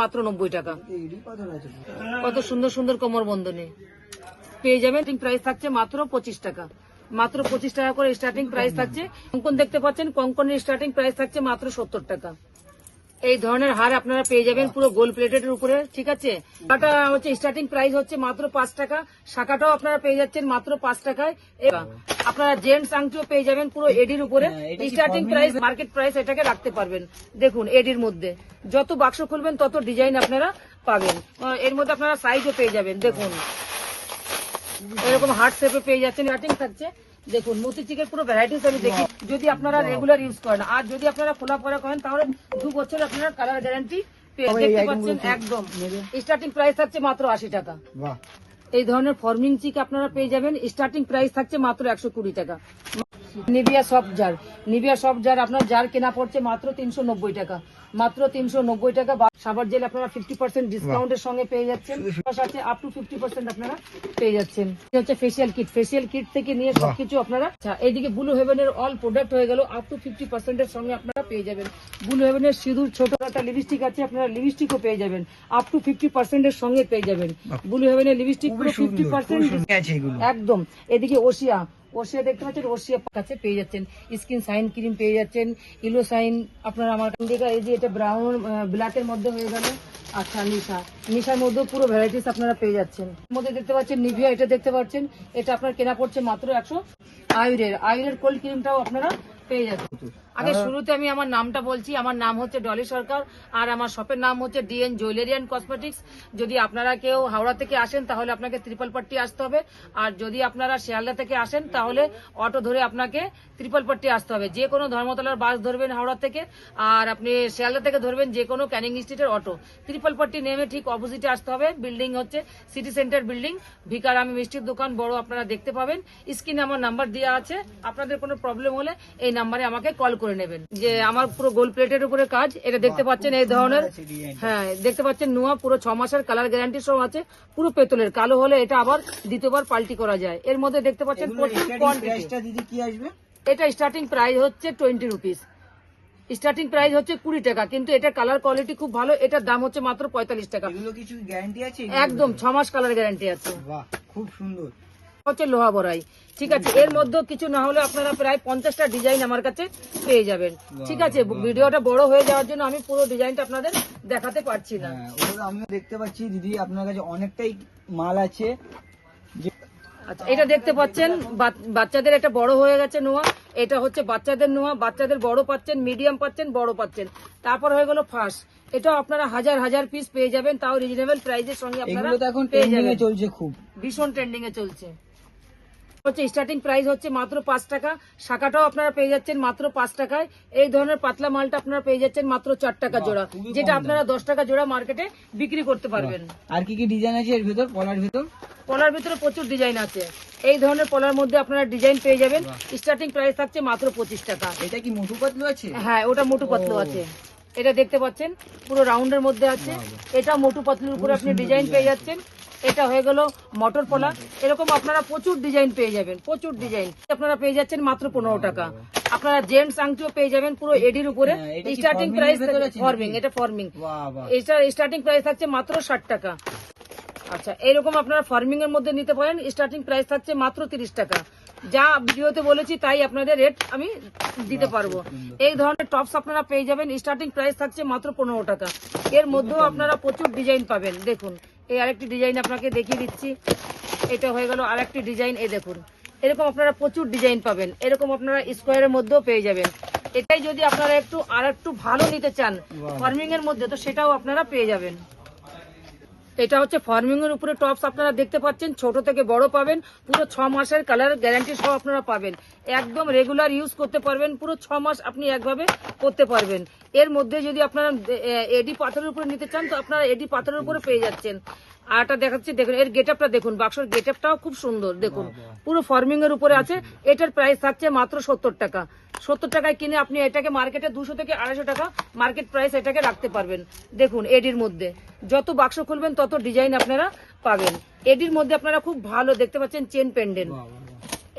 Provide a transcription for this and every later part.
মাত্র নব্বই টাকা। কত সুন্দর সুন্দর কোমর বন্ধনে। পেয়ে যাবেন প্রাইস থাকছে মাত্র পঁচিশ টাকা। মাত্র পঁচিশ টাকা করে স্টার্টিং প্রাইস থাকছে। কঙ্কন দেখতে পাচ্ছেন কঙ্কনের স্টার্টিং প্রাইস থাকছে মাত্র সত্তর টাকা। এই ধরনের হার আপনারা পেয়ে যাবেন পুরো গোল প্লেটের উপরে ঠিক আছে? শাখাটা হচ্ছে স্টার্টিং প্রাইস হচ্ছে মাত্র পাঁচ টাকা শাখাটাও আপনারা পেয়ে যাচ্ছেন মাত্র পাঁচ টাকায়। এবং আপনারা জেন্টস আংটিও পেয়ে যাবেন পুরো এডির উপরে। স্টার্টিং প্রাইস মার্কেট প্রাইস এটাকে রাখতে পারবেন। দেখুন এডির মধ্যে যত বাক্স খুলবেন তত ডিজাইন আপনারা পাবেন। এর মধ্যে আপনারা সাইজও পেয়ে যাবেন দেখুন। এরকম হার্ট শেপে পেয়ে যাচ্ছেন কাটিং থাকছে। দেখুন মতি চিকের পুরো ভ্যারাইটিস আমি দেখি। যদি আপনারা রেগুলার ইউজ করেন আর যদি আপনারা খোলা পড়া করেন তাহলে দু বছর আপনারা কালার গ্যারান্টি দেখতে পাচ্ছেন একদম। স্টার্টিং প্রাইস থাকছে মাত্র আশি টাকা। এই ধরনের ফর্মিং চিক আপনারা পেয়ে যাবেন। স্টার্টিং প্রাইস থাকছে মাত্র একশো কুড়ি টাকা। Nivea soft jar Nivea soft jar আপনার জার কেনা পড়ছে মাত্র তিনশো নব্বই টাকা। মাত্র তিনশো নব্বই টাকা। সাবার জেল আপনারা ফিফটি পার্সেন্ট ডিসকাউন্টের সঙ্গে পেয়ে যাচ্ছেন। আপ টু ফিফটি পার্সেন্ট আপনারা পেয়ে যাচ্ছেন। হচ্ছে ফেসিয়াল কিট ফেসিয়াল কিট থেকে নিয়ে সবকিছু আপনারা আচ্ছা এইদিকে ব্লু হেভেনের অল প্রোডাক্ট হয়ে গেল। আপ টু ফিফটি পার্সেন্টের সঙ্গে আপনারা পেয়ে যাবেন। ব্লু হেভেনের সিঁদুর ছোট একটা লিপস্টিক আছে আপনারা লিপস্টিকও পেয়ে যাবেন। আপ টু ফিফটি পার্সেন্টের সঙ্গে পেয়ে যাবেন। ব্লু হেভেনের লিপস্টিক পুরো ফিফটি পার্সেন্ট একদম। এদিকে ওশিয়া। ওশিয়া দেখতে পাচ্ছেন ওশিয়া কাছে পেয়ে যাচ্ছেন। স্কিন সাইন ক্রিম পেয়ে যাচ্ছেন, ইলো সাইন আপনার আমার দেখা, এই যে এটা ব্রাউন ব্ল্যাকের মধ্যে হয়ে গেল। আচ্ছা নিশা। নিশার মধ্যে পুরো ভ্যারাইটিস আপনারা পেয়ে যাচ্ছেন। মধ্যে দেখতে পাচ্ছেন, নিভিয়া এটা দেখতে পাচ্ছেন। এটা আপনার কেনা পড়ছে মাত্র একশো আয়ুরের। আয়ুরের কোল্ড ক্রিমটাও আপনারা পেয়ে যাচ্ছেন। আগে শুরুতে আমি আমার নামটা বলছি আমার নাম হচ্ছে ডলি সরকার আর আমার শপের নাম হচ্ছে ডিএন জুয়েলারি অ্যান্ড কসমেটিক্স। যদি আপনারা কেউ হাওড়া থেকে আসেন তাহলে আপনাকে ত্রিপল ত্রিপলপট্টি আসতে হবে। আর যদি আপনারা শিয়ালদা থেকে আসেন তাহলে অটো ধরে আপনাকে ত্রিপলপট্টি আসতে হবে। যে কোনো ধর্মতলার বাস ধরবেন হাওড়া থেকে আর আপনি শিয়ালদা থেকে ধরবেন যে কোনো ক্যানিং স্ট্রিটের অটো। ত্রিপল ত্রিপলপট্টি নেমে ঠিক অপোজিটে আসতে হবে। বিল্ডিং হচ্ছে সিটি সেন্টার বিল্ডিং ভিকার আমি মিষ্টির দোকান বড় আপনারা দেখতে পাবেন। স্ক্রিনে আমার নাম্বার দেওয়া আছে। আপনাদের কোনো প্রবলেম হলে এই নাম্বারে আমাকে কল করে নেবেন। যে আমার পুরো গোল প্লেটের উপরে কাজ এটা দেখতে পাচ্ছেন এই ধরনের। হ্যাঁ দেখতে পাচ্ছেন নোয়া পুরো ছ মাসের কালার গ্যারান্টি সব আছে পুরো পেতলের। কালো হলে এটা আবার দ্বিতীয়বার পাল্টি করা যায়। এর মধ্যে দেখতে পাচ্ছেন প্রচুর কোয়ান্টিটি কি আসবে? এটা স্টার্টিং প্রাইস হচ্ছে টোয়েন্টি রুপিস স্টার্টিং প্রাইস হচ্ছে কুড়ি টাকা কিন্তু এটা কালার কোয়ালিটি খুব ভালো এটার দাম হচ্ছে মাত্র পঁয়তাল্লিশ টাকা। কিছু গ্যারান্টি আছে? একদম ছ মাস কালার গ্যারান্টি আছে। খুব সুন্দর। হচ্ছে লোহা বড়াই। ঠিক আছে এর মধ্যেও কিছু না হলে আপনারা প্রায় পঞ্চাশটা ডিজাইন আমার কাছে পেয়ে যাবেন। ঠিক আছে ভিডিওটা বড় হয়ে যাওয়ার জন্য আমি পুরো ডিজাইনটা আপনাদের দেখাতে পারছি না। হ্যাঁ আমিও দেখতে পাচ্ছি দিদি আপনার কাছে অনেকটাই মাল আছে। আচ্ছা এটা দেখতে পাচ্ছেন বাচ্চাদের এটা বড় হয়ে গেছে নোয়া। এটা হচ্ছে বাচ্চাদের নোয়া বাচ্চাদের বড় পাচ্ছেন মিডিয়াম পাচ্ছেন বড় পাচ্ছেন। তারপর হয়ে গেল ফাঁস। এটাও আপনারা হাজার হাজার পিস পেয়ে যাবেন তাও রিজনেবল প্রাইসের সঙ্গে আপনারা এখন পেয়ে যাবেন। চলছে খুব। ভীষণ ট্রেন্ডিং এ চলছে। হচ্ছে স্টার্টিং প্রাইস হচ্ছে মাত্র পাঁচ টাকা। শাখাটাও আপনারা পেয়ে যাচ্ছেন মাত্র পাঁচ টাকায়। এই ধরনের পাতলা মালটা আপনারা পেয়ে যাচ্ছেন মাত্র চার টাকা জোড়া যেটা আপনারা দশ টাকা জোড়া মার্কেটে বিক্রি করতে পারবেন। আর কি কি ডিজাইন আছে এর ভিতর? পলার ভিতর? পলার ভিতরে প্রচুর ডিজাইন আছে। এই ধরনের পলার মধ্যে আপনারা ডিজাইন পেয়ে যাবেন। স্টার্টিং প্রাইস থাকছে মাত্র পঁচিশ টাকা। এটা কি মোটু পাতলু আছে? হ্যাঁ ওটা মোটু পাতলু আছে। এটা দেখতে পাচ্ছেন পুরো রাউন্ডের মধ্যে আছে। এটা মোটু পাতলুর উপরে আপনি ডিজাইন পেয়ে যাচ্ছেন। এটা হয়ে গেল মটর পোলা। এরকম আপনারা প্রচুর ডিজাইন পেয়ে যাবেন প্রচুর ডিজাইন আপনারা পেয়ে যাচ্ছেন মাত্র পনেরো টাকা। আপনারা জেন্টস আংটিও পেয়ে যাবেন পুরো এডির উপরে। হ্যাঁ, স্টার্টিং প্রাইস ফর্মিং এটা ফর্মিং এটা স্টার্টিং প্রাইস থাকছে মাত্র ষাট টাকা। আচ্ছা এরকম আপনারা ফার্মিং এর মধ্যে নিতে পারেন। স্টার্টিং প্রাইস থাকছে মাত্র তিরিশ টাকা। যা ভিডিওতে বলেছি তাই আপনাদের রেট আমি দিতে পারব। এই ধরনের টপস আপনারা পেয়ে যাবেন। স্টার্টিং প্রাইস থাকছে মাত্র পনেরো টাকা। এর মধ্যেও আপনারা প্রচুর ডিজাইন পাবেন। দেখুন এই আরেকটি ডিজাইন আপনাকে দেখিয়ে দিচ্ছি। এটা হয়ে গেল আরেকটি ডিজাইন এই দেখুন। এরকম আপনারা প্রচুর ডিজাইন পাবেন। এরকম আপনারা স্কোয়ারের মধ্যেও পেয়ে যাবেন। এটাই যদি আপনারা একটু আর একটু ভালো নিতে চান ফার্মিং এর মধ্যে তো সেটাও আপনারা পেয়ে যাবেন। এটা হচ্ছে ফার্মিং এর উপরে টপস আপনারা দেখতে পাচ্ছেন ছোট থেকে বড় পাবেন। পুরো ছ মাসের কালার গ্যারান্টি সহ আপনারা পাবেন। একদম রেগুলার ইউজ করতে পারবেন পুরো ছ মাস আপনি একভাবে করতে পারবেন। এর মধ্যে যদি আপনারা এডি পাথরের উপরে নিতে চান তো আপনারা এডি পাথরের উপরে পেয়ে যাচ্ছেন। আর এটা দেখাচ্ছি দেখুন এর গেট আপটা দেখুন বাক্সর গেট আপটাও খুব সুন্দর দেখুন। পুরো ফার্মিং এর উপরে আছে এটার প্রাইস থাকছে মাত্র সত্তর টাকা। সত্তর টাকায় কিনে আপনি এটাকে মার্কেটে দুশো থেকে আড়াইশো টাকা মার্কেট প্রাইস এটাকে রাখতে পারবেন। দেখুন এডির মধ্যে। যত বাক্স খুলবেন তত ডিজাইন আপনারা পাবেন। এডির মধ্যে আপনারা খুব ভালো দেখতে পাচ্ছেন চেন পেন্ডেন্ট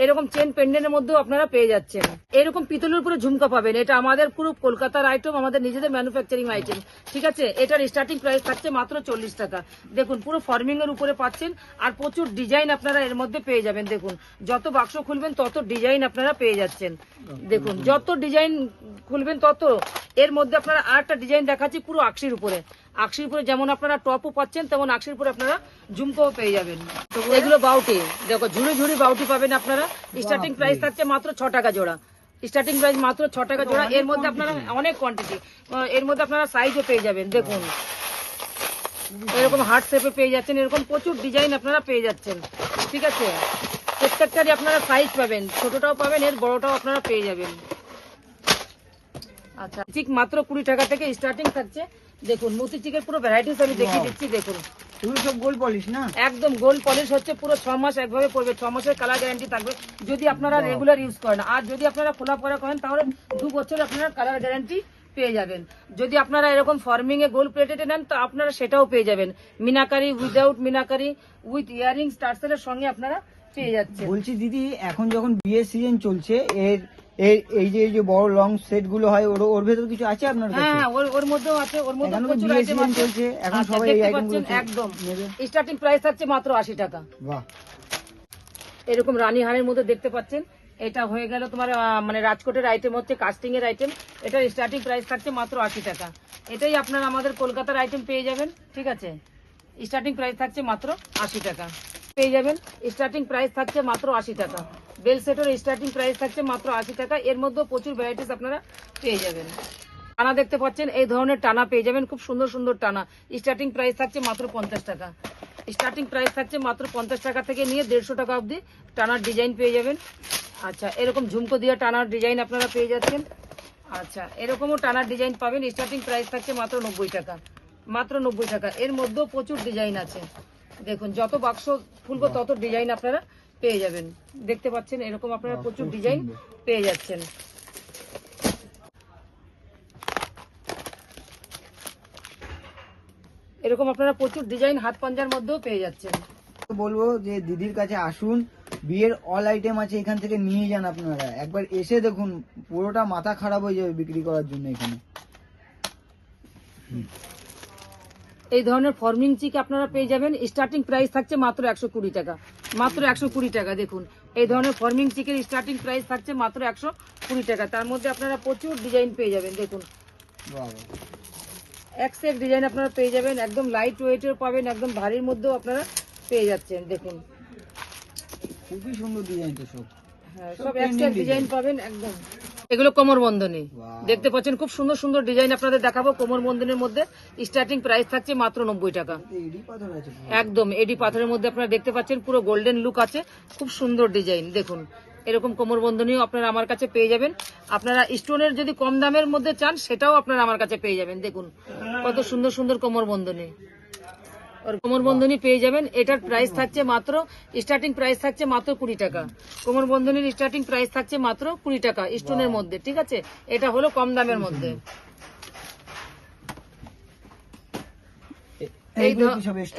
এরকম চেন পেন্ডেন্টের মধ্যেও আপনারা পেয়ে যাচ্ছেন। এরকম পিতলের উপরে ঝুমকা পাবেন। এটা আমাদের পুরো কলকাতার আইটেম আমাদের নিজেদের ম্যানুফ্যাকচারিং আইটেম ঠিক আছে? এটার স্টার্টিং প্রাইস থাকছে মাত্র চল্লিশ টাকা। দেখুন, পুরো ফর্মিং এর উপরে পাচ্ছেন আর প্রচুর ডিজাইন আপনারা এর মধ্যে পেয়ে যাবেন। দেখুন, যত বাক্স খুলবেন, তত ডিজাইন আপনারা পেয়ে যাচ্ছেন। দেখুন, যত ডিজাইন খুলবেন, তত এর মধ্যে আপনারা আরেকটা ডিজাইন দেখাচ্ছি পুরো আকশির উপরে। আকশির উপরে যেমন আপনারা টপও পাচ্ছেন তেমন আকশির উপরে আপনারা ঝুমকোও পেয়ে যাবেন। এগুলো বাউটি। দেখো ঝুড়ি ঝুড়ি বাউটি পাবেন আপনারা। স্টার্টিং প্রাইস থাকছে মাত্র ছ টাকা জোড়া। স্টার্টিং প্রাইস মাত্র ছ টাকা জোড়া। এর মধ্যে আপনারা অনেক কোয়ান্টিটি এর মধ্যে আপনারা সাইজও পেয়ে যাবেন দেখুন। এরকম হার্ট শেপে পেয়ে যাচ্ছেন এরকম প্রচুর ডিজাইন আপনারা পেয়ে যাচ্ছেন। ঠিক আছে? প্রত্যেকটারই আপনারা সাইজ পাবেন। ছোটটাও পাবেন এর বড়টাও আপনারা পেয়ে যাবেন। আচ্ছা ঠিক মাত্র কুড়ি টাকা থেকে স্টার্টিং থাকছে। দেখুন মুতি চিকের পুরো ভ্যারাইটিস আমি দেখিয়ে দিচ্ছি দেখুন। এগুলো সব গোল পলিশ না? একদম গোল্ড পলিশ হচ্ছে পুরো ছ মাস একভাবে পড়বে ছ মাসের কালার গ্যারান্টি থাকবে। যদি আপনারা রেগুলার ইউজ করেন আর যদি আপনারা খোলা পরা করেন তাহলে দু বছর আপনারা কালার গ্যারান্টি পেয়ে যাবেন। যদি আপনারা এরকম ফার্মিং এ গোল্ড প্লেটেড নেন তো আপনারা সেটাও পেয়ে যাবেন। Meenakari without meenakari with earring স্টার্সের সঙ্গে আপনারা পেয়ে যাচ্ছেন। বলছি দিদি এখন যখন বিয়ের সিজন চলছে এর এই যে এই যে বড় লং সেটগুলো হয় ওর ওর ভেতর কিছু আছে আপনার কাছে? হ্যাঁ ওর ওর মধ্যেও আছে ওর মধ্যে প্রচুর আইটেম চলছে, এখন আচ্ছা, সবাই এই একদম। স্টার্টিং প্রাইস থাকছে মাত্র আশি টাকা। বাহ। এরকম রানী হারের মধ্যে দেখতে পাচ্ছেন এটা হয়ে গেল তোমার মানে রাজকোটের আইটেম হচ্ছে কাস্টিং এর আইটেম এটার স্টার্টিং প্রাইস থাকছে মাত্র আশি টাকা। এটাই আপনার আমাদের কলকাতার আইটেম পেয়ে যাবেন ঠিক আছে? স্টার্টিং প্রাইস থাকছে মাত্র আশি টাকা। পেয়ে যাবেন স্টার্টিং প্রাইস থাকছে মাত্র আশি টাকা। বেল সেটের স্টার্টিং প্রাইস থাকছে মাত্র আশি টাকা। এর মধ্যেও প্রচুর ভ্যারাইটিস আপনারা পেয়ে যাবেন। টানা দেখতে পাচ্ছেন, এই ধরনের টানা পেয়ে যাবেন, খুব সুন্দর সুন্দর টানা। স্টার্টিং প্রাইস থাকছে মাত্র পঞ্চাশ টাকা। স্টার্টিং প্রাইস থাকছে মাত্র পঞ্চাশ টাকা থেকে নিয়ে দেড়শো টাকা অবধি টানার ডিজাইন পেয়ে যাবেন। আচ্ছা এরকম ঝুমকো দিয়ে টানার ডিজাইন আপনারা পেয়ে যাচ্ছেন। আচ্ছা এরকমও টানার ডিজাইন পাবেন। স্টার্টিং প্রাইস থাকছে মাত্র নব্বই টাকা। মাত্র নব্বই টাকা। এর মধ্যেও প্রচুর ডিজাইন আছে। দেখুন, যত বাক্স খুলবো তত ডিজাইন আপনারা পেয়ে যাবেন। দেখতে পাচ্ছেন এরকম আপনারা প্রচুর ডিজাইন পেয়ে যাচ্ছেন। এরকম আপনারা প্রচুর ডিজাইন হাত পাঞ্জার মধ্যেও পেয়ে যাচ্ছেন। বলব যে দিদির কাছে আসুন বিয়ের অল আইটেম আছে এখান থেকে নিয়ে যান আপনারা। একবার এসে দেখুন পুরোটা মাথা খারাপ হয়ে যাবে বিক্রি করার জন্য এখানে। এই ধরনের ফর্মিং চিক আপনারা পেয়ে যাবেন। স্টার্টিং প্রাইস থাকছে মাত্র একশো কুড়ি টাকা। মাত্র একশো কুড়ি টাকা দেখুন। এই ধরনের ফর্মিং চিকের স্টার্টিং প্রাইস থাকছে মাত্র একশো কুড়ি টাকা। তার মধ্যে আপনারা প্রচুর ডিজাইন পেয়ে যাবেন দেখুন। এক সেট ডিজাইন আপনারা পেয়ে যাবেন একদম লাইট ওয়েটের পাবেন একদম ভারীর মধ্যেও আপনারা পেয়ে যাচ্ছেন দেখুন। খুবই সুন্দর ডিজাইন তো সব। হ্যাঁ, সব সব এক সেট ডিজাইন পাবেন একদম। এগুলো কোমর বন্ধনী। দেখতে পাচ্ছেন খুব সুন্দর সুন্দর ডিজাইন আপনাদের দেখাবো। কোমর বন্ধনের মধ্যে স্টার্টিং প্রাইস থাকছে মাত্র নব্বই টাকা। একদম এডি পাথরের মধ্যে আপনারা দেখতে পাচ্ছেন পুরো গোল্ডেন লুক আছে। খুব সুন্দর ডিজাইন দেখুন। এরকম কোমর বন্ধনীও আপনারা আমার কাছে পেয়ে যাবেন। আপনারা স্টোনের যদি কম দামের মধ্যে চান সেটাও আপনারা আমার কাছে পেয়ে যাবেন। দেখুন কত সুন্দর সুন্দর কোমর বন্ধনী। কোমর বন্ধনী পেয়ে যাবেন এটার প্রাইস থাকছে মাত্র স্টার্টিং প্রাইস থাকছে মাত্র কুড়ি টাকা। কোমর বন্ধনীর স্টার্টিং প্রাইস থাকছে মাত্র কুড়ি টাকা স্টোনের মধ্যে ঠিক আছে? এটা হলো কম দামের মধ্যে।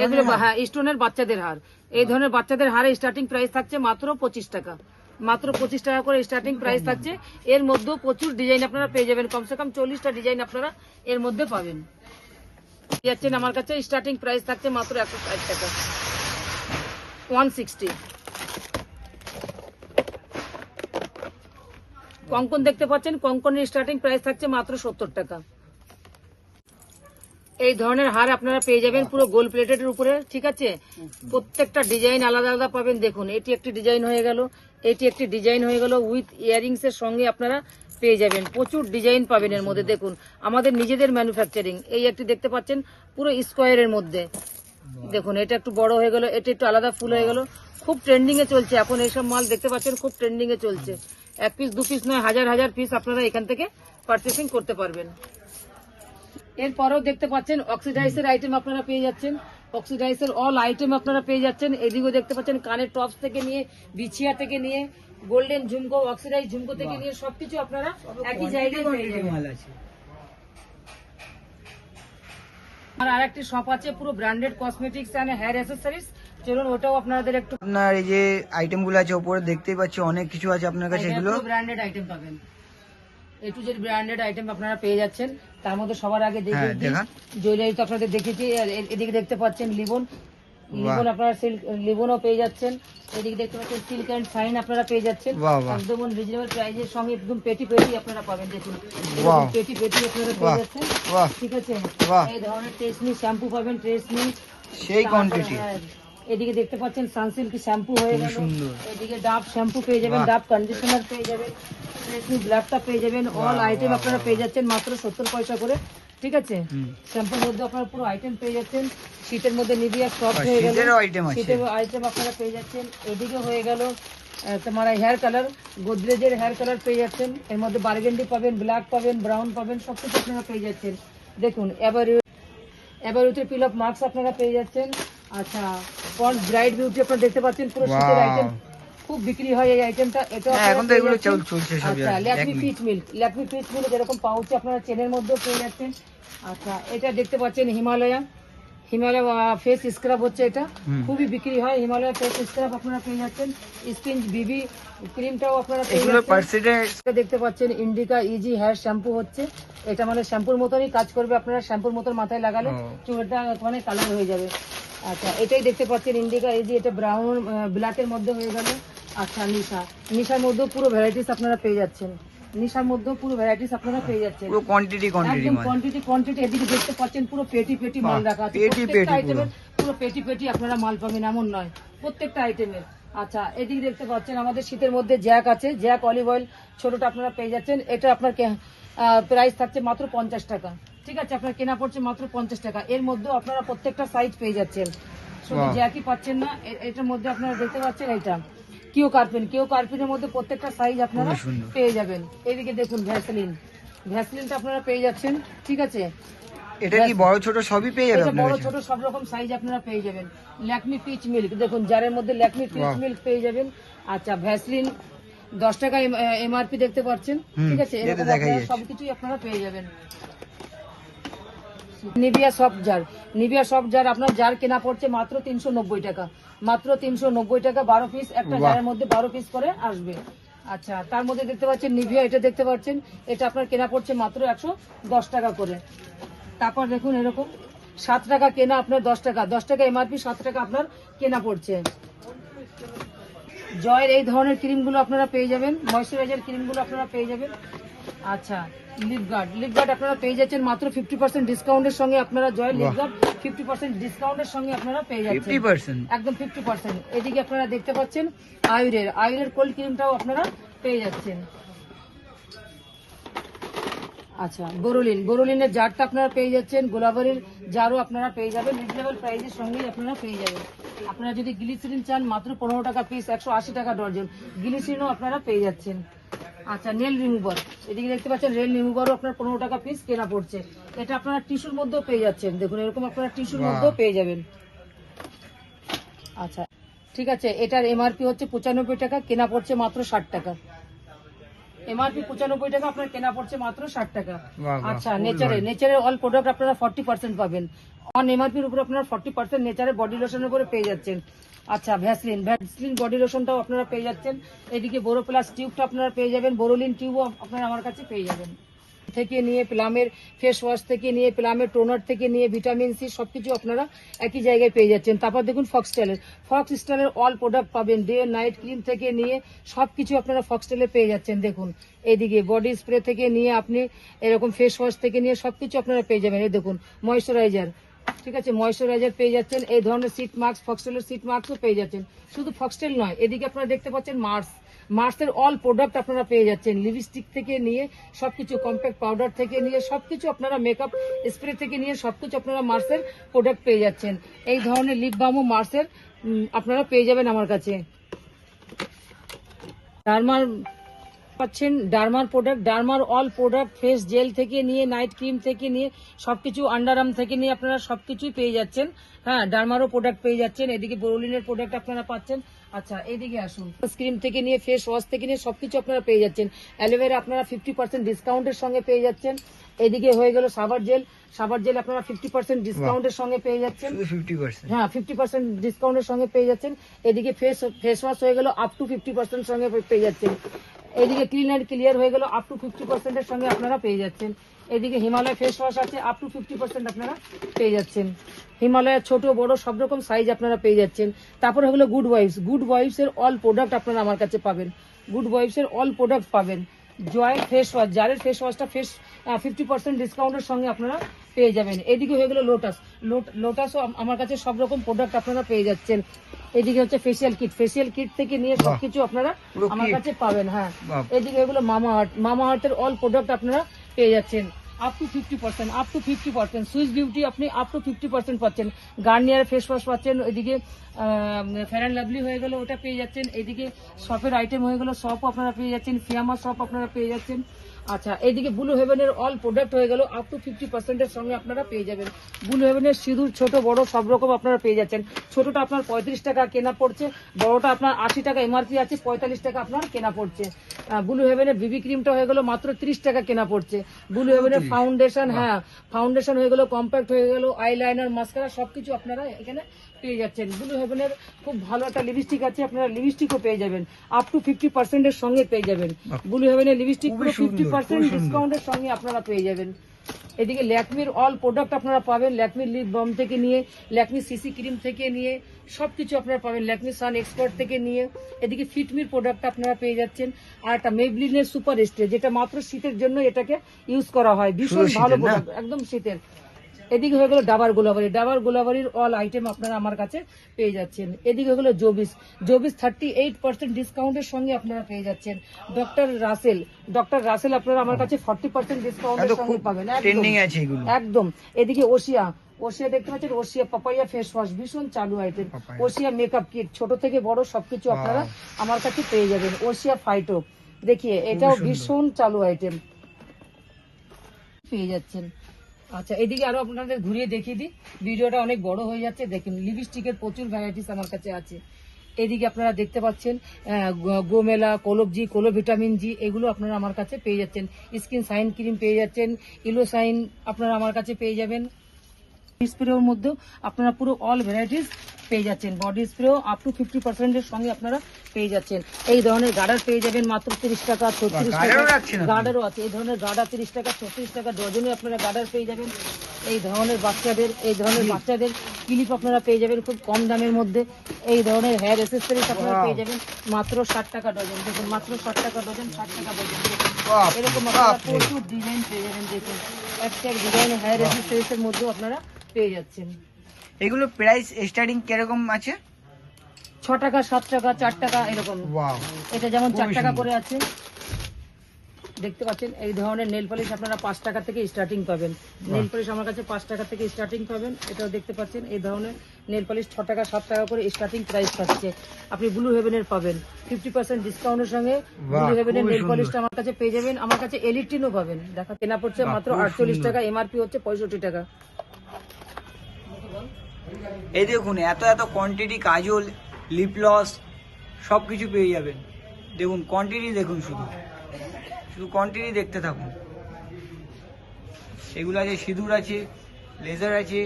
এগুলো হ্যাঁ স্টোনের বাচ্চাদের হার। এই ধরনের বাচ্চাদের হারে স্টার্টিং প্রাইস থাকছে মাত্র পঁচিশ টাকা। মাত্র পঁচিশ টাকা করে স্টার্টিং প্রাইস থাকছে। এর মধ্যেও প্রচুর ডিজাইন আপনারা পেয়ে যাবেন। কমসে কম চল্লিশটা ডিজাইন আপনারা এর মধ্যে পাবেন। যাচ্ছেন আমার কাছে স্টার্টিং প্রাইস থাকছে মাত্র একশো ষাট টাকা। ওয়ান সিক্সটি কঙ্কন দেখতে পাচ্ছেন, কঙ্কনের স্টার্টিং প্রাইস থাকছে মাত্র সত্তর টাকা। এই ধরনের হার আপনারা পেয়ে যাবেন পুরো গোল প্লেটের উপরে, ঠিক আছে? প্রত্যেকটা ডিজাইন আলাদা আলাদা পাবেন। দেখুন, এটি একটি ডিজাইন হয়ে গেল, এটি একটি ডিজাইন হয়ে গেল উইথ ইয়ারিংস এর সঙ্গে আপনারা পেয়ে যাবেন। প্রচুর ডিজাইন পাবেন এর মধ্যে। দেখুন, আমাদের নিজেদের ম্যানুফ্যাকচারিং এই একটি দেখতে পাচ্ছেন, পুরো স্কোয়ারের মধ্যে। দেখুন, এটা একটু বড় হয়ে গেল, এটা একটু আলাদা ফুল হয়ে গেল। খুব ট্রেন্ডিং এ চলছে। এখন এইসব মাল দেখতে পাচ্ছেন, খুব ট্রেন্ডিং এ চলছে। এক পিস দু পিস নয়, হাজার হাজার পিস আপনারা এখান থেকে পারচেসিং করতে পারবেন। এরপরেও দেখতে পাচ্ছেন অক্সিডাইজের আইটেম আপনারা পেয়ে যাচ্ছেন। অক্সিডাইজের অল আইটেম আপনারা পেয়ে যাচ্ছেন। এদিকেও দেখতে পাচ্ছেন, কানের টপস থেকে নিয়ে, বিছিয়া থেকে নিয়ে গোল্ডেন ঝুমকো অক্সিডাইজ ঝুমকো থেকে নিয়ে সবকিছু আপনারা একই জায়গায় পেয়ে যাবেন। মাল আছে। আর আরেকটি শপ আছে পুরো branded cosmetics and hair accessories চলুন ওটাও আপনাদের একটু আপনার এই যে আইটেমগুলো আছে ওপরে দেখতেই পাচ্ছি অনেক কিছু আছে আপনার কাছে এগুলো? ব্র্যান্ডেড আইটেম পাবেন। A to Z branded item আপনারা পেয়ে যাচ্ছেন। তার মধ্যে সবার আগে দেখে হ্যাঁ, জুয়েলারি তো আপনাদের দেখেছি এদিকে দেখতে পাচ্ছেন লিবন। লিবন আপনারা সিল্ক লিবনও পেয়ে যাচ্ছেন। এদিকে দেখতে পাচ্ছেন সিল্ক অ্যান্ড শাইন আপনারা পেয়ে যাচ্ছেন। একদম রিজনেবল প্রাইসের সঙ্গে একদম পেটি পেটি আপনারা পাবেন দেখুন। পেটি পেটি আপনারা পেয়ে যাচ্ছেন। ঠিক আছে? এই ধরনের ট্রেসমি শ্যাম্পু পাবেন ট্রেসমি সেই কোয়ান্টিটি এদিকে দেখতে পাচ্ছেন সানসিল্ক শ্যাম্পু হয়ে গেল। সুন্দর। এদিকে ডাব শ্যাম্পু পেয়ে যাবেন ডাব কন্ডিশনার পেয়ে যাবেন ট্রেসমি ব্ল্যাকটা পেয়ে যাবেন। অল আইটেম আপনারা পেয়ে যাচ্ছেন মাত্র সত্তর পয়সা করে। ঠিক আছে? শ্যাম্পুর মধ্যে আপনারা পুরো আইটেম পেয়ে যাচ্ছেন। শীতের মধ্যে নিবিয়া সফট হয়ে গেল। item আছে। শীতের আইটেম আপনারা পেয়ে যাচ্ছেন। এদিকে হয়ে গেল তোমার হেয়ার কালার গোদরেজের হেয়ার কালার পেয়ে যাচ্ছেন। এর মধ্যে বার্গেন্ডি পাবেন ব্ল্যাক পাবেন ব্রাউন পাবেন সব কিছু আপনারা পেয়ে যাচ্ছেন। দেখুন এবার এবার উঠে পিল অফ মার্কস আপনারা পেয়ে যাচ্ছেন। আচ্ছা পন্স ব্রাইট বিউটি আপনারা দেখতে পাচ্ছেন। পুরো শীতের আইটেম খুব বিক্রি হয় এই আইটেমটা এটা হ্যাঁ, এখন তো এগুলো চল- চলছে সব আচ্ছা Lakme peach milk Lakme peach milk যেরকম পাউচে আপনারা চেনের মধ্যেও পেয়ে যাচ্ছেন। আচ্ছা এটা দেখতে পাচ্ছেন হিমালয়া। হিমালয় ফেস স্ক্রাব হচ্ছে এটা। খুবই বিক্রি হয়। হিমালয় ফেস স্ক্রাব আপনারা পেয়ে যাচ্ছেন। স্কিন বিবি ক্রিমটাও আপনারা পেয়ে দেখতে পাচ্ছেন ইন্ডিকা ইজি হেয়ার শ্যাম্পু হচ্ছে। এটা মানে শ্যাম্পুর মতনই কাজ করবে আপনারা। শ্যাম্পুর মতন মাথায় লাগালে চুলটা মানে কালার হয়ে যাবে। আচ্ছা এটাই দেখতে পাচ্ছেন ইন্ডিকা ইজি এটা ব্রাউন ব্ল্যাকের মধ্যে হয়ে গেল। আচ্ছা নিশা। নিশার মধ্যেও পুরো ভ্যারাইটিস আপনারা পেয়ে যাচ্ছেন। নিশার মধ্যেও পুরো ভ্যারাইটিস আপনারা পেয়ে যাচ্ছেন। পুরো কোয়ান্টিটি কোয়ান্টিটি একদম কোয়ান্টিটি কোয়ান্টিটি এদিকে দেখতে পাচ্ছেন পুরো পেটি পেটি মাল রাখা আছে। পেটি পেটি। পুরো। পেটি পেটি আপনারা মাল পাবেন এমন নয়। প্রত্যেকটা আইটেমের আচ্ছা এদিকে দেখতে পাচ্ছেন আমাদের শীতের মধ্যে জ্যাক আছে। জ্যাক অলিভ অয়েল ছোটটা আপনারা পেয়ে যাচ্ছেন। এটা আপনার প্রাইস থাকছে মাত্র পঞ্চাশ টাকা। ঠিক আছে আপনার কেনা পড়ছে মাত্র পঞ্চাশ টাকা। এর মধ্যেও আপনারা প্রত্যেকটা সাইজ পেয়ে যাচ্ছেন। শুধু জ্যাকই পাচ্ছেন না এটার মধ্যে আপনারা দেখতে পাচ্ছেন এটা কিও কার্পেন কিও কার্পেনের মধ্যে প্রত্যেকটা সাইজ আপনারা পেয়ে যাবেন। এদিকে দেখুন ভ্যাসলিন ভ্যাসলিনটা আপনারা পেয়ে যাচ্ছেন ঠিক আছে? এটা কি বড় ছোট সবই পেয়ে যাবে বড় ছোট সব রকম সাইজ আপনারা পেয়ে যাবেন। ল্যাকমি পিচ মিল্ক দেখুন জারের মধ্যে ল্যাকমি পিচ মিল্ক পেয়ে যাবেন। আচ্ছা ভ্যাসলিন দশ টাকা এমআরপি দেখতে পাচ্ছেন ঠিক আছে? এরকম। সবকিছুই আপনারা পেয়ে যাবেন। Nivea soft jar. Nivea soft jar আপনার জার কেনা পড়ছে মাত্র তিনশো নব্বই টাকা। মাত্র তিনশো নব্বই টাকা বারো পিস একটা জারের মধ্যে বারো পিস করে আসবে। আচ্ছা তার মধ্যে দেখতে পাচ্ছেন নিভিয়া এটা দেখতে পাচ্ছেন এটা আপনার কেনা পড়ছে মাত্র একশো দশ টাকা করে। তারপর দেখুন এরকম সাত টাকা কেনা আপনার দশ টাকা দশ টাকা এমআরপি সাত টাকা আপনার কেনা পড়ছে। জয়ের এই ধরনের ক্রিমগুলো আপনারা পেয়ে যাবেন ময়শ্চারাইজার ক্রিমগুলো আপনারা পেয়ে যাবেন। আচ্ছা লিপ গার্ড লিপ গার্ড আপনারা পেয়ে যাচ্ছেন মাত্র ফিফটি পার্সেন্ট ডিসকাউন্টের সঙ্গে আপনারা জয়ের লিপ গার্ড ফিফটি পার্সেন্ট ডিসকাউন্টের সঙ্গে আপনারা পেয়ে যাচ্ছেন। একদম ফিফটি পার্সেন্ট এদিকে আপনারা দেখতে পাচ্ছেন আয়ুরের। আয়ুরের কোল্ড ক্রিমটাও আপনারা পেয়ে যাচ্ছেন। আচ্ছা বোরোলিন বোরোলিনের জারটা আপনারা পেয়ে যাচ্ছেন। গোলাবারির জারও আপনারা পেয়ে যাবেন। রিজনেবল প্রাইসের সঙ্গেই আপনারা পেয়ে যাবেন। আপনারা যদি গ্লিসারিন চান মাত্র পনেরো টাকা পিস একশো আশি টাকা ডর্জন গ্লিসারিনও আপনারা পেয়ে যাচ্ছেন। আচ্ছা নেল রিমুভার এদিকে দেখতে পাচ্ছেন রেল রিমুভারও আপনার পনেরো টাকা পিস কেনা পড়ছে। এটা আপনারা টিস্যুর মধ্যেও পেয়ে যাচ্ছেন। দেখুন এরকম আপনারা টিস্যুর মধ্যেও পেয়ে যাবেন। আচ্ছা ঠিক আছে এটার এমআরপি হচ্ছে পঁচানব্বই টাকা কেনা পড়ছে মাত্র ষাট টাকা। এমআরপি পঁচানব্বই টাকা আপনার কেনা পড়ছে মাত্র ষাট টাকা। আচ্ছা খুবই নেচারে অল প্রোডাক্ট আপনারা ফর্টি পার্সেন্ট পাবেন। অন এমআরপির উপর আপনারা ফর্টি পার্সেন্ট নেচারের বডি লোশনের উপরে পেয়ে যাচ্ছেন। আচ্ছা ভ্যাসলিন ভ্যাসলিন বডি লোশনটাও আপনারা পেয়ে যাচ্ছেন। এদিকে বোরো প্লাস টিউবটা আপনারা পেয়ে যাবেন। বোরোলিন টিউবও আপনারা আমার কাছে পেয়ে যাবেন। থেকে নিয়ে প্লামের ফেস ওয়াশ থেকে নিয়ে, প্লামের টোনার থেকে নিয়ে ভিটামিন সি সবকিছু আপনারা একই জায়গায় পেয়ে যাচ্ছেন। তারপর দেখুন ফক্সটেলের ফক্সটেলের অল প্রোডাক্ট পাবেন। ডে নাইট ক্রিম থেকে নিয়ে সবকিছু আপনারা ফক্সটেলে পেয়ে যাচ্ছেন। দেখুন, এদিকে বডি স্প্রে থেকে নিয়ে আপনি এরকম ফেস ওয়াশ থেকে নিয়ে সবকিছু আপনারা পেয়ে যাবেন। এই দেখুন ময়শ্চারাইজার ঠিক আছে ময়শ্চারাইজার পেয়ে যাচ্ছেন, এই ধরনের সিট মাস্ক ফক্সটেলের সিট মাস্কও পেয়ে যাচ্ছেন। শুধু ফক্সটেল নয়, এদিকে আপনারা দেখতে পাচ্ছেন মার্স মার্সের অল প্রোডাক্ট আপনারা পেয়ে যাচ্ছেন। লিপস্টিক থেকে নিয়ে, সবকিছু কম্প্যাক্ট পাউডার থেকে নিয়ে, সবকিছু আপনারা মেকআপ স্প্রে থেকে নিয়ে, সবকিছু আপনারা মার্সের প্রোডাক্ট পেয়ে যাচ্ছেন। এই ধরনের লিপ বামও মার্সের আপনারা পেয়ে যাবেন আমার কাছে। ডার্মার পাচ্ছেন ডার্মার প্রোডাক্ট ডার্মার অল প্রোডাক্ট ফেস জেল থেকে নিয়ে নাইট ক্রিম থেকে নিয়ে সবকিছু আন্ডারআর্ম থেকে নিয়ে আপনারা সবকিছুই পেয়ে যাচ্ছেন। হ্যাঁ ডার্মারও প্রোডাক্ট পেয়ে যাচ্ছেন। এদিকে বোরোলিনের প্রোডাক্ট আপনারা পাচ্ছেন। আচ্ছা এদিকে আসুন। ক্রিম থেকে নিয়ে ফেস ওয়াশ থেকে নিয়ে সবকিছু আপনারা পেয়ে যাচ্ছেন। অ্যালোভেরা আপনারা ফিফটি পার্সেন্ট ডিসকাউন্টের সঙ্গে পেয়ে যাচ্ছেন। এদিকে হয়ে গেল সাবার জেল সাবার জেল আপনারা ফিফটি পার্সেন্ট ডিসকাউন্টের সঙ্গে পেয়ে যাচ্ছেন। শুধু ফিফটি পার্সেন্ট হ্যাঁ ফিফটি পার্সেন্ট ডিসকাউন্টের সঙ্গে পেয়ে যাচ্ছেন। এদিকে ফেস ফেস ওয়াশ হয়ে গেল আপ টু ফিফটি পার্সেন্ট সঙ্গে পেয়ে যাচ্ছেন। এদিকে ক্লিন অ্যান্ড ক্লিয়ার হয়ে গেল আপ টু ফিফটি পার্সেন্টের সঙ্গে আপনারা পেয়ে যাচ্ছেন। এদিকে হিমালয় ফেস ওয়াশ আছে আপ টু ফিফটি পার্সেন্ট আপনারা পেয়ে যাচ্ছেন। হিমালয়ের ছোট, বড়, সব রকম সাইজ আপনারা পেয়ে যাচ্ছেন। তারপরে হলো গুড ওয়াইফস গুড ওয়াইফস এর অল প্রোডাক্ট আপনারা আমার কাছে পাবেন। গুড ওয়াইফস এর অল প্রোডাক্ট পাবেন। জয় ফেস ওয়াশ জারের ফেস ওয়াশটা ফেস ফিফটি পার্সেন্ট ডিসকাউন্টের সঙ্গে আপনারা পেয়ে যাবেন। এদিকে হয়ে গেল লোটাস লোটাসও আম- আমার কাছে সব রকম প্রোডাক্ট আপনারা পেয়ে যাচ্ছেন। এদিকে হচ্ছে ফেসিয়াল কিট ফেসিয়াল কিট থেকে নিয়ে সবকিছু আপনারা আমার কাছে পাবেন হ্যাঁ। এদিকে এগুলো মামা আর্ট মামা আর্টের অল প্রোডাক্ট আপনারা পেয়ে যাচ্ছেন। Up to fifty percent up to fifty percent Swiss beauty আপনি আপ টু ফিফটি পার্সেন্ট পাচ্ছেন। গার্নিয়ার ফেস ওয়াশ পাচ্ছেন এদিকে ফেয়ার অ্যান্ড লাভলি হয়ে গেল ওটা পেয়ে যাচ্ছেন। এদিকে শপের আইটেম হয়ে গেল শপও আপনারা পেয়ে যাচ্ছেন। ফিয়ামা শপ আপনারা পেয়ে যাচ্ছেন। আচ্ছা এইদিকে ব্লু হেভেনের অল প্রোডাক্ট হয়ে গেল আপ টু ফিফটি পার্সেন্টের সঙ্গে আপনারা পেয়ে যাবেন। ব্লু হেভেনের সিঁদুর ছোট বড় সব রকম আপনারা পেয়ে যাচ্ছেন। ছোটটা আপনার পঁয়ত্রিশ টাকা কেনা পড়ছে বড়টা আপনার আশি টাকা এমআরপি আছে পঁয়তাল্লিশ টাকা আপনার কেনা পড়ছে। ব্লু হেভেনের বিবি ক্রিমটা হয়ে গেল মাত্র ত্রিশ টাকা কেনা পড়ছে। ব্লু হেভেনের ফাউন্ডেশন হ্যাঁ ফাউন্ডেশন হয়ে গেল কম্প্যাক্ট হয়ে গেল আইলাইনার মাস্কারা সবকিছু আপনারা এখানে পেয়ে যাচ্ছেন। ব্লু হেভেনের খুব ভালো একটা লিপস্টিক আছে আপনারা লিপস্টিকও পেয়ে যাবেন। আপ টু ফিফটি পার্সেন্টের সঙ্গে পেয়ে যাবেন। ব্লু হেভেনের লিপস্টিক পুরো ফিফটি পার্সেন্ট ডিসকাউন্টের সঙ্গে আপনারা পেয়ে যাবেন। এদিকে ল্যাকমির অল প্রোডাক্ট আপনারা পাবেন ল্যাকমির লিপ বাম থেকে নিয়ে ল্যাকমি সিসি ক্রিম থেকে নিয়ে সবকিছু আপনারা পাবেন ল্যাকমি সান এক্সপার্ট থেকে নিয়ে। এদিকে ফিটমির প্রোডাক্ট আপনারা পেয়ে যাচ্ছেন আর একটা মেবলিনের সুপার স্টে যেটা মাত্র শীতের জন্য এটাকে ইউজ করা হয়। ভীষণ ভালো প্রোডাক্ট একদম শীতের। এদিকে হয়ে গেলো ডাবার গোলাবারি ডাবার গোলাবারির অল আইটেম আপনারা আমার কাছে পেয়ে যাচ্ছেন। এদিকে হয়ে গেলো জবিস। জবিস থার্টি এইট পার্সেন্ট ডিসকাউন্টের সঙ্গে আপনারা পেয়ে যাচ্ছেন। ডক্টর রাসেল। ডক্টর রাসেল আপনারা আমার কাছে ফর্টি পার্সেন্ট ডিসকাউন্টের সঙ্গে পাবেন। একদম। এদিকে ওশিয়া। ওশিয়া দেখতে পাচ্ছেন ওশিয়া পাপাইয়া ফেস ওয়াশ ভীষণ চালু আইটেম ওশিয়া মেকআপ কিট ছোট থেকে বড় সবকিছু আপনারা আমার কাছে পেয়ে যাবেন। ওশিয়া ফাইটো দেখিয়ে এটাও ভীষণ চালু আইটেম পেয়ে যাচ্ছেন। আচ্ছা এদিকে আরও আপনাদের ঘুরিয়ে দেখিয়ে দিই। ভিডিওটা অনেক বড় হয়ে যাচ্ছে, দেখুন লিপস্টিকের প্রচুর ভ্যারাইটিস আমার কাছে আছে। এদিকে আপনারা দেখতে পাচ্ছেন গোমেলা, কোলবজি কোলো ভিটামিন জি, এগুলো আপনারা আমার কাছে পেয়ে যাচ্ছেন। স্কিন সাইন ক্রিম পেয়ে যাচ্ছেন, ইলো সাইন আপনারা আমার কাছে পেয়ে যাবেন। স্প্রের মধ্যেও আপনারা পুরো অল ভ্যারাইটিস পেয়ে যাচ্ছেন। বডি স্প্রেও আপ টু ফিফটি পার্সেন্টের সঙ্গে আপনারা পেয়ে যাচ্ছেন। এই ধরনের গার্ডার পেয়ে যাবেন মাত্র তিরিশ টাকা ছত্রিশ টাকা। গার্ডারও আছে। এই ধরনের গার্ডার তিরিশ টাকা ছত্রিশ টাকা ডজনে আপনারা গার্ডার পেয়ে যাবেন। এই ধরনের বাচ্চাদের এই ধরনের বাচ্চাদের ক্লিপ আপনারা পেয়ে যাবেন খুব কম দামের মধ্যে। এই ধরনের হেয়ার এসেসরিজ আপনারা পেয়ে যাবেন মাত্র ষাট টাকা ডজন। দেখুন মাত্র ষাট টাকা ডজন ষাট টাকা ডজন। এরকম আপনারা প্রচুর ডিজাইন পেয়ে যাবেন দেখুন। একটা ডিজাইন হেয়ার এসেসরিজ এর মধ্যেও আপনারা পেয়ে যাচ্ছেন। এগুলো প্রাইস স্টার্টিং কীরকম আছে? ছ টাকা সাত টাকা চার টাকা এরকম। এটা যেমন চার টাকা করে আছে। দেখতে পাচ্ছেন এই ধরনের নেল পলিশ আপনারা পাঁচ টাকা থেকে স্টার্টিং পাবেন। নেল পলিশ আমার কাছে পাঁচ টাকা থেকে স্টার্টিং পাবেন। এটাও দেখতে পাচ্ছেন এই ধরনের নেল পলিশ ছ টাকা সাত টাকা করে স্টার্টিং প্রাইস পাচ্ছে আপনি ব্লু হেভেনের পাবেন। ফিফটি পার্সেন্ট ডিসকাউন্টের সঙ্গে ব্লু হেভেনের নেল পলিশটা আমার কাছে পেয়ে যাবেন। আমার কাছে এলিটিনও পাবেন। দেখা কেনা পড়ছে মাত্র আটচল্লিশ টাকা এমআরপি হচ্ছে পঁয়ষট্টি টাকা। এই দেখুন, এত এত কোয়ান্টিটি কাজল লিপ লস সব কিছু পেয়ে যাবেন। দেখুন কোয়ান্টিটি দেখুন শুধু। শুধু কোয়ান্টিটি দেখতে থাকুন। এগুলো আছে, সিঁদুর আছে লেজার আছে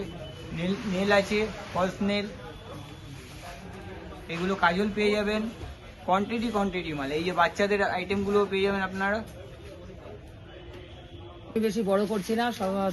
নেল নেল আছে ফলস নেল এগুলো কাজল পেয়ে যাবেন। কোয়ান্টিটি কোয়ান্টিটি মাল। এই যে বাচ্চাদের আইটেমগুলো পেয়ে যাবেন আপনারা। বেশি বড় করছি না।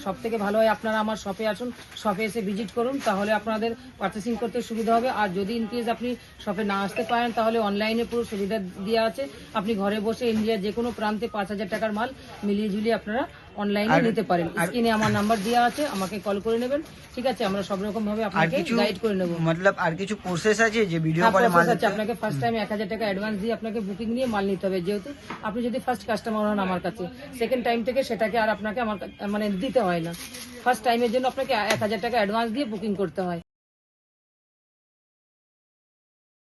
সব থেকে ভালো হয় আপনারা আমার শপে আসুন শপে এসে ভিজিট করুন, তাহলে আপনাদের পার্চেসিং করতে সুবিধা হবে। আর যদি ইনকেস আপনি শপে না আসতে পারেন, তাহলে অনলাইনে পুরো সুবিধা দেওয়া আছে। আপনি ঘরে বসে ইন্ডিয়ার যে কোনো প্রান্তে পাঁচ হাজার টাকার মাল মিলিয়ে ঝুলিয়ে আপনারা অনলাইনে নিতে পারেন। স্ক্রিনে আমার নাম্বার দেওয়া আছে আমাকে কল করে নেবেন। ঠিক আছে আমরা সব রকম ভাবে আপনাকে গাইড করে নেব। মতলব আর কিছু প্রসেস আছে যে ভিডিও হ্যাঁ, কলে মাল আছে। আপনাকে ফার্স্ট টাইম এক হাজার টাকা অ্যাডভান্স দিয়ে আপনাকে বুকিং নিয়ে মাল নিতে হবে। যেহেতু আপনি যদি ফার্স্ট কাস্টমার হন আমার কাছে সেকেন্ড টাইম থেকে সেটাকে আর আপনাকে আমার মানে দিতে হয় না। ফার্স্ট টাইমের জন্য আপনাকে এক হাজার টাকা অ্যাডভান্স দিয়ে বুকিং করতে হয়।